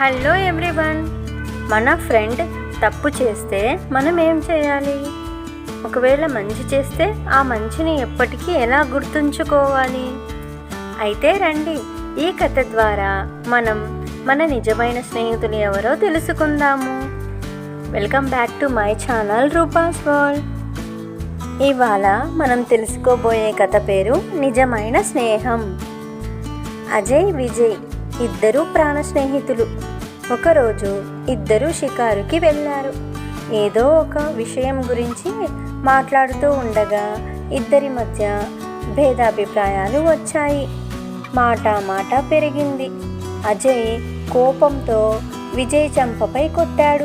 Hello everyone. మన friend తప్పు చేస్తే మనం ఏం చేయాలి? ఒకవేళ మంచి చేస్తే ఆ మంచిని ఎప్పటికీ ఎలా గుర్తుంచుకోవాలి? అయితే రండి ఈ కథ ద్వారా మనం మన నిజమైన స్నేహితులు ఎవరో తెలుసుకుందాము. Welcome back to my channel Rupa's World. ఇవాళ మనం తెలుసుకోబోయే కథ పేరు నిజమైన స్నేహం. అజయ్ విజయ్. ఇద్దరూ ప్రాణ స్నేహితులు. ఒకరోజు ఇద్దరు షికారుకి వెళ్ళారు. ఏదో ఒక విషయం గురించి మాట్లాడుతూ ఉండగా ఇద్దరి మధ్య భేదాభిప్రాయాలు వచ్చాయి. మాట మాట పెరిగింది. అజయ్ కోపంతో విజయ్ చంపపై కొట్టాడు.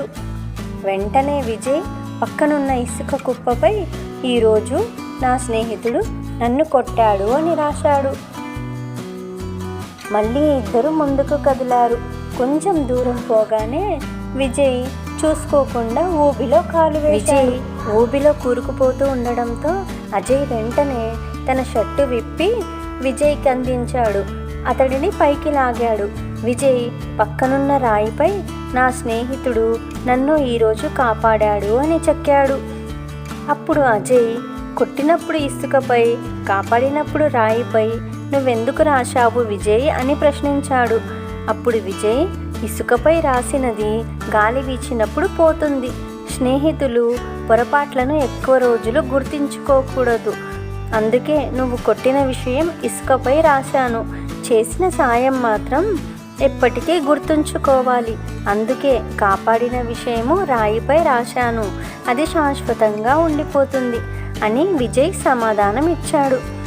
వెంటనే విజయ్ పక్కనున్న ఇసుక కుప్పపై ఈరోజు నా స్నేహితుడు నన్ను కొట్టాడు అని రాశాడు. మళ్ళీ ఇద్దరు ముందుకు కదిలారు. కొంచెం దూరం పోగానే విజయ్ చూసుకోకుండా ఊబిలో కాలు విజయ్ ఊబిలో కూరుకుపోతూ ఉండడంతో అజయ్ వెంటనే తన షర్టు విప్పి విజయ్కి అందించాడు అతడిని పైకి లాగాడు. విజయ్ పక్కనున్న రాయిపై నా స్నేహితుడు నన్ను ఈరోజు కాపాడాడు అని చెక్కాడు. అప్పుడు అజయ్ కొట్టినప్పుడు ఇసుకపై కాపాడినప్పుడు రాయిపై నువ్వెందుకు రాశావు విజయ్ అని ప్రశ్నించాడు. అప్పుడు విజయ్ ఇసుకపై రాసినది గాలి వీచినప్పుడు పోతుంది. స్నేహితులు పొరపాట్లను ఎక్కువ రోజులు గుర్తించుకోకూడదు. అందుకే నువ్వు కొట్టిన విషయం ఇసుకపై రాశాను. చేసిన సాయం మాత్రం ఎప్పటికీ గుర్తుంచుకోవాలి. అందుకే కాపాడిన విషయము రాయిపై రాశాను. అది శాశ్వతంగా ఉండిపోతుంది అని విజయ్ సమాధానం ఇచ్చాడు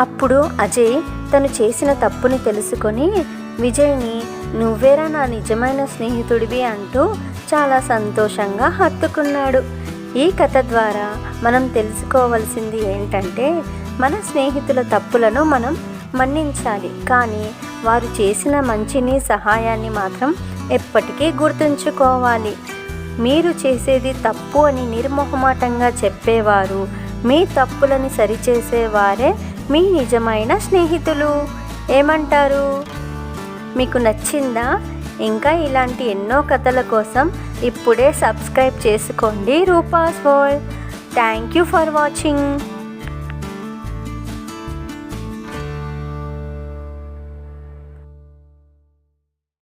అప్పుడు అజయ్ తను చేసిన తప్పుని తెలుసుకొని విజయ్ని నువ్వేరా నా నిజమైన స్నేహితుడివి అంటూ చాలా సంతోషంగా హత్తుకున్నాడు. ఈ కథ ద్వారా మనం తెలుసుకోవలసింది ఏంటంటే మన స్నేహితుల తప్పులను మనం మన్నించాలి. కానీ వారు చేసిన మంచిని సహాయాన్ని మాత్రం ఎప్పటికీ గుర్తుంచుకోవాలి. మీరు చేసేది తప్పు అని నిర్మోహమాటంగా చెప్పేవారు మీ తప్పులని సరిచేసేవారే మీ నిజమైన స్నేహితులు. ఏమంటారు? మీకు నచ్చిందా? ఇంకా ఇలాంటి ఎన్నో కథల కోసం ఇప్పుడే సబ్స్క్రైబ్ చేసుకోండి Rupa's World. Thank you for watching.